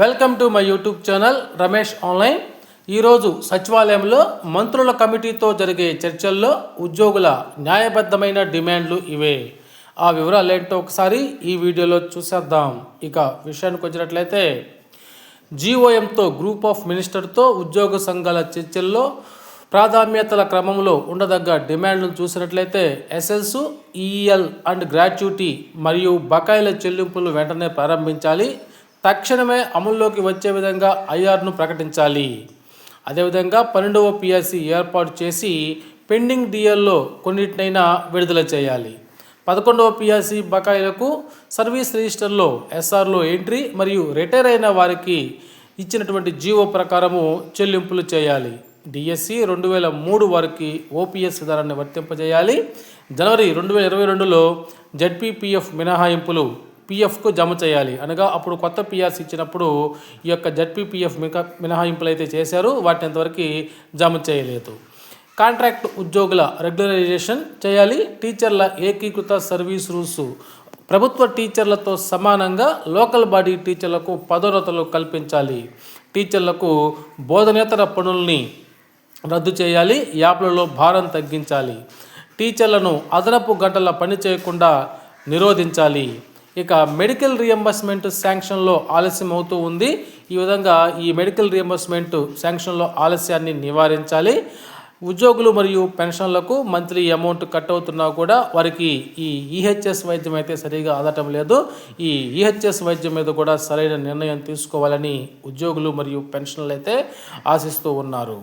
Welcome to my YouTube channel Ramesh online ఈరోజు సచివాలయంలో మంత్రుల కమిటీతో జరిగే చర్చల్లో ఉద్యోగుల న్యాయబద్ధమైన డిమాండ్లు ఇవే. ఆ వివరాలు ఏంటో ఒకసారి ఈ వీడియోలో చూసేద్దాం. ఇక విషయానికి వచ్చినట్లయితే జీఓఎంతో గ్రూప్ ఆఫ్ మినిస్టర్తో ఉద్యోగ సంఘాల చర్చల్లో ప్రాధాన్యతల క్రమంలో ఉండదగ్గ డిమాండ్లను చూసినట్లయితే ఎస్ఎల్స్ ఈఎల్ అండ్ గ్రాట్యుటీ మరియు బకాయిల చెల్లింపులు వెంటనే ప్రారంభించాలి. తక్షణమే అమల్లోకి వచ్చే విధంగా ఐఆర్ను ప్రకటించాలి. అదేవిధంగా పన్నెండవ పిఎస్సి ఏర్పాటు చేసి పెండింగ్ డిఎల్లో కొన్నిటినైనా విడుదల చేయాలి. పదకొండవ పిఎస్సి బకాయిలకు సర్వీస్ రిజిస్టర్లో ఎస్ఆర్లో ఎంట్రీ మరియు రిటైర్ అయిన వారికి ఇచ్చినటువంటి జీవో ప్రకారము చెల్లింపులు చేయాలి. డిఎస్సి రెండు వేల మూడు వారికి ఓపీఎస్ విధానాన్ని వర్తింపజేయాలి. జనవరి రెండు వేల ఇరవై రెండులో జడ్పీపీఎఫ్ మినహాయింపులు పిఎఫ్కు జమ చేయాలి. అనగా అప్పుడు కొత్త పిఆర్స్ ఇచ్చినప్పుడు ఈ యొక్క జడ్పీపీఎఫ్ మిక మినహాయింపులు అయితే చేశారు వాటిని ఇంతవరకు జమ చేయలేదు. కాంట్రాక్ట్ ఉద్యోగుల రెగ్యులరైజేషన్ చేయాలి. టీచర్ల ఏకీకృత సర్వీస్ రూల్స్ ప్రభుత్వ టీచర్లతో సమానంగా లోకల్ బాడీ టీచర్లకు పదోన్నతలు కల్పించాలి. టీచర్లకు బోధనేతర పనుల్ని రద్దు చేయాలి. యాప్లలో భారం తగ్గించాలి. టీచర్లను అదనపు గంటల పని చేయకుండా నిరోధించాలి. ఇక మెడికల్ రియంబర్స్మెంట్ శాంక్షన్లో ఆలస్యం అవుతూ ఉంది. ఈ విధంగా ఈ మెడికల్ రియంబర్స్మెంట్ శాంక్షన్లో ఆలస్యాన్ని నివారించాలి. ఉద్యోగులు మరియు పెన్షన్లకు మంత్లీ అమౌంట్ కట్ అవుతున్నా కూడా వారికి ఈ ఈహెచ్ఎస్ వైద్యం అయితే సరిగా అందటం లేదు. ఈ ఈహెచ్ఎస్ వైద్యం మీద కూడా సరైన నిర్ణయం తీసుకోవాలని ఉద్యోగులు మరియు పెన్షన్లు అయితే ఆశిస్తూ ఉన్నారు.